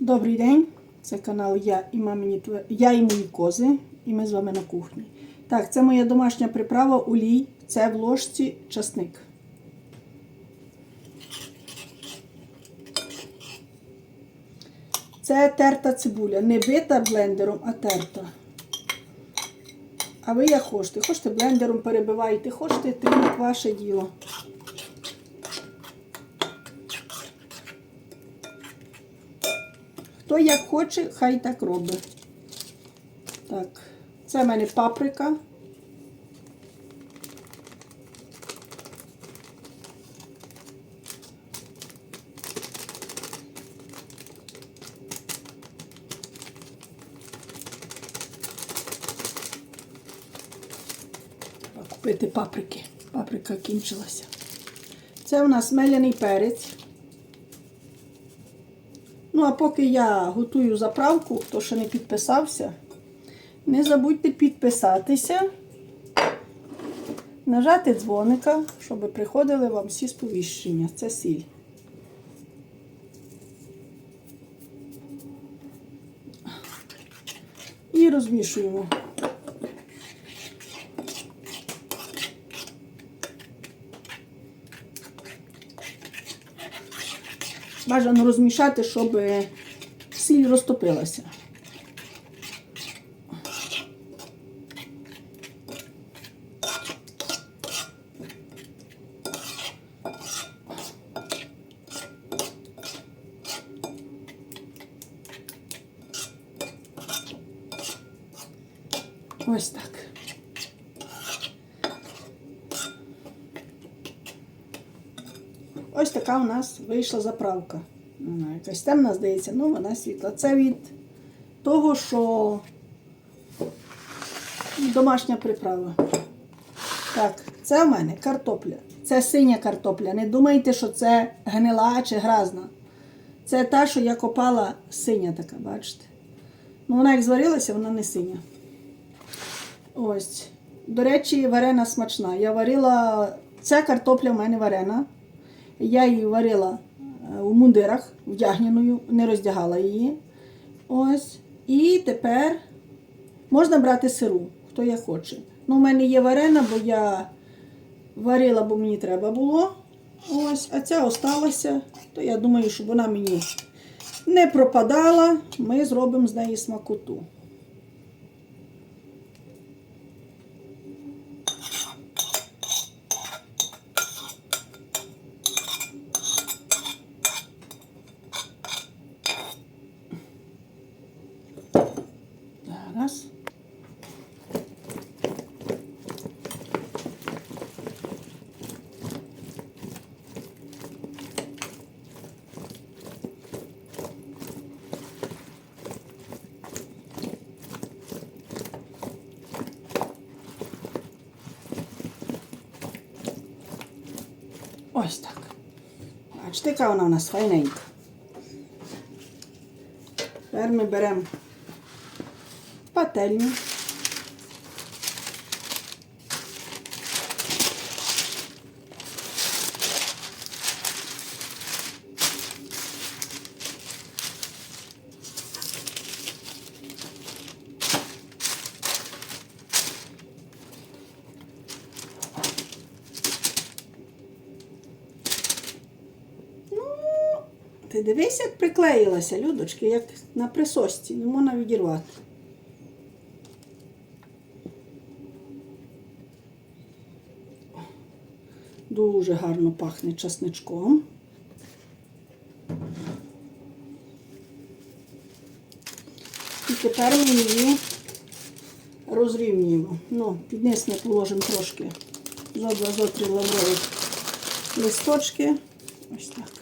Добрий день, це канал Я і мамині Тв- Я і мої кози, і ми з вами на кухні. Так, це моя домашня приправа олій. Це в ложці часник. Це терта цибуля. Не бита блендером, а терта. А ви як хочете? Хочете блендером перебиваєте, хочете тріть ваше діло. Хто як хоче, хай так робить. Так, це в мене паприка. Купити паприки. Паприка кінчилася. Це у нас меляний перець. Ну, а поки я готую заправку, хто ще не підписався, не забудьте підписатися, нажати дзвоника, щоб приходили вам всі сповіщення. Це сіль. І розмішуємо. Бажано розмішати, щоб сіль розтопилася. Ось так. Ось така у нас вийшла заправка. Вона якась темна, здається, ну вона світла. Це від того, що домашня приправа. Так, це в мене картопля. Це синя картопля. Не думайте, що це гнила чи гразна. Це та, що я копала синя така, бачите? Ну, вона як зварилася, вона не синя. Ось. До речі, варена смачна. Я варила. Ця картопля в мене варена. Я її варила е, у мундирах вдягненою, не роздягала її. Ось. І тепер можна брати сиру, хто як хоче. Ну, у мене є варена, бо я варила, бо мені треба було. Ось, а ця осталася, то я думаю, щоб вона мені не пропадала, ми зробимо з неї смакоту. Зараз. Ось так. Бачите, яка вона у нас файненька. Тепер ми беремо пательню. Ну, Ти дивись, як приклеїлася, Людочки, як на присосці, не можна відірвати. Дуже гарно пахне часничком. І тепер ми її розрівнюємо. Ну, під низ ми положимо трошки зо два зо три лаврові листочки. Ось так.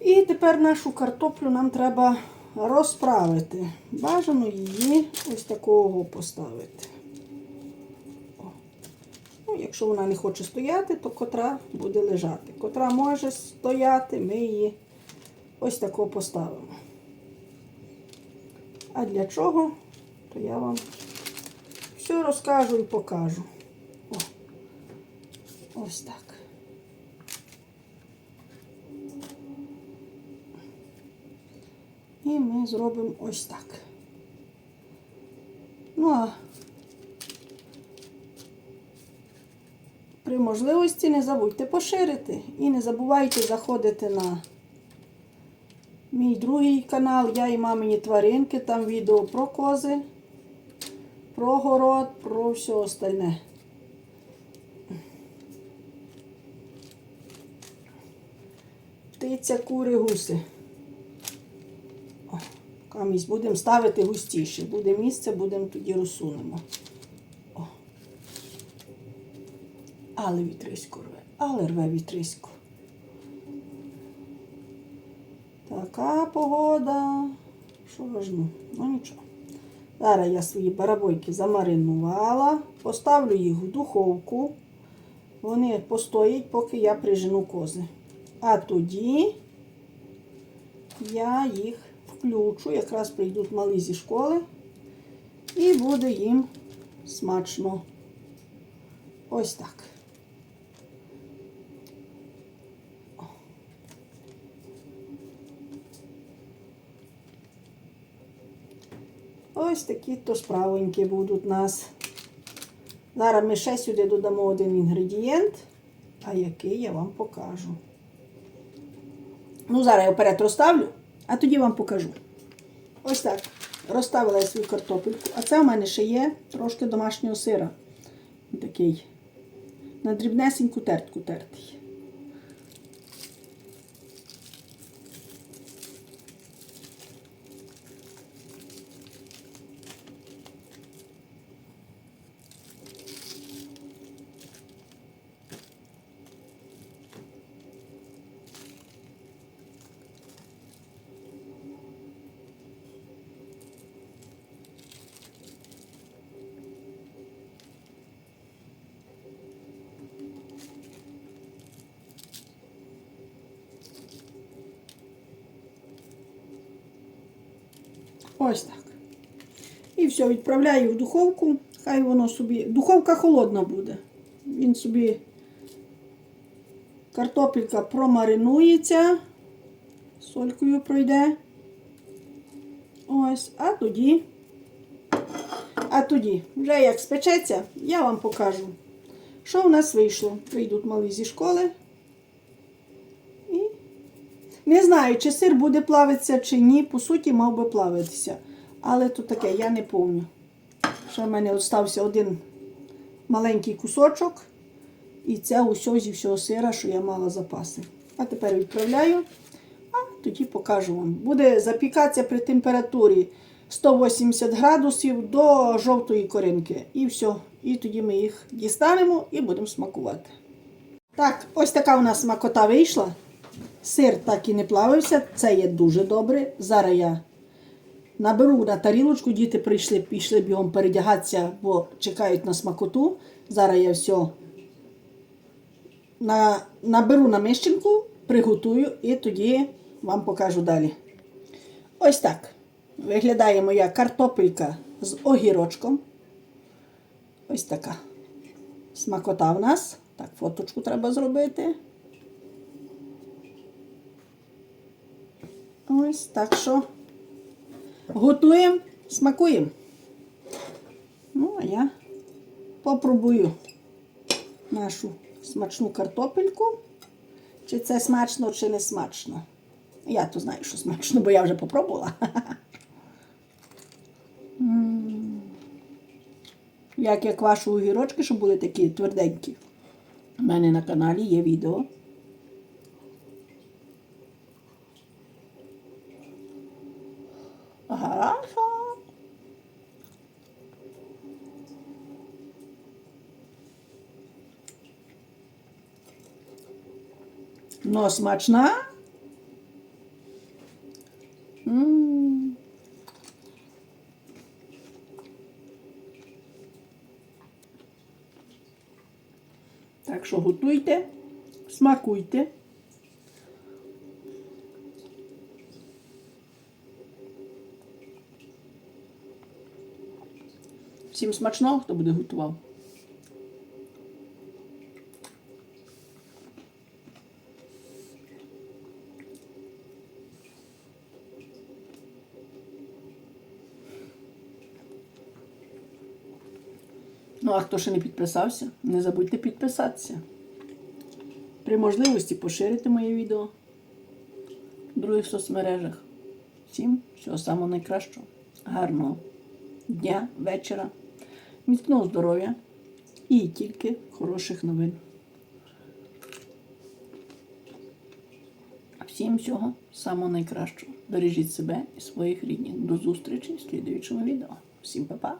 І тепер нашу картоплю нам треба розправити. Бажано її ось такого поставити. Ну, якщо вона не хоче стояти, то котра буде лежати. Котра може стояти, ми її ось такого поставимо. А для чого, то я вам все розкажу і покажу. О. Ось так. І ми зробимо ось так. Ну а при можливості не забудьте поширити і не забувайте заходити на мій другий канал Я і мамині тваринки. Там відео про кози, про город, про все остальне. Птиця, кури, гуси. Камість будемо ставити густіше. Буде місце, будемо тоді розсунемо. О. Але вітрисько рве, але рве вітрисько. Така погода. Що ну, ну нічого. Зараз я свої барабойки замаринувала, поставлю їх в духовку. Вони постоять, поки я прижену кози. А тоді я їх включу, якраз прийдуть малі зі школи, і буде їм смачно. Ось так. Ось такі то справоньки будуть у нас. Зараз ми ще сюди додамо один інгредієнт, а який я вам покажу. Ну, зараз я вперед розставлю, а тоді вам покажу. Ось так. Розставила я свою картопельку. А це у мене ще є трошки домашнього сира. Такий. На дрібнесеньку тертку тертий. Ось так. І все, відправляю в духовку. Хай воно собі. Духовка холодна буде. Він собі картопелька промаринується, солькою пройде. Ось, а тоді, а тоді, вже як спечеться, я вам покажу, що в нас вийшло. Прийдуть малі зі школи. Не знаю, чи сир буде плавитися, чи ні. По суті, мав би плавитися. Але то таке, я не помню. Ще в мене остався один маленький кусочок. І це усе зі всього сира, що я мала запаси. А тепер відправляю, а тоді покажу вам. Буде запікатися при температурі 180 градусів до жовтої коринки. І все. І тоді ми їх дістанемо і будемо смакувати. Так, ось така у нас смакота вийшла. Сир так і не плавився, це є дуже добре. Зараз я наберу на тарілочку, діти прийшли, пішли бігом передягатися, бо чекають на смакоту. Зараз я все на, наберу на мищенку, приготую і тоді вам покажу далі. Ось так виглядає моя картопелька з огірочком. Ось така смакота в нас. Так, фоточку треба зробити. Ось так що готуємо, смакуємо. Ну, а я попробую нашу смачну картопельку. Чи це смачно, чи не смачно. Я то знаю, що смачно, бо я вже попробувала. Як я квашу огірочки, щоб були такі тверденькі. У мене на каналі є відео. Хорошо. Но смачна. Так що готуйте, смакуйте. Всім смачного, хто буде готував. Ну, а хто ще не підписався, не забудьте підписатися. При можливості поширити моє відео в других соцмережах. Всім всього самого найкращого, гарного дня, вечора міцного здоров'я і тільки хороших новин. Всім всього самого найкращого. Бережіть себе і своїх рідних. До зустрічі в слідуючому відео. Всім па-па!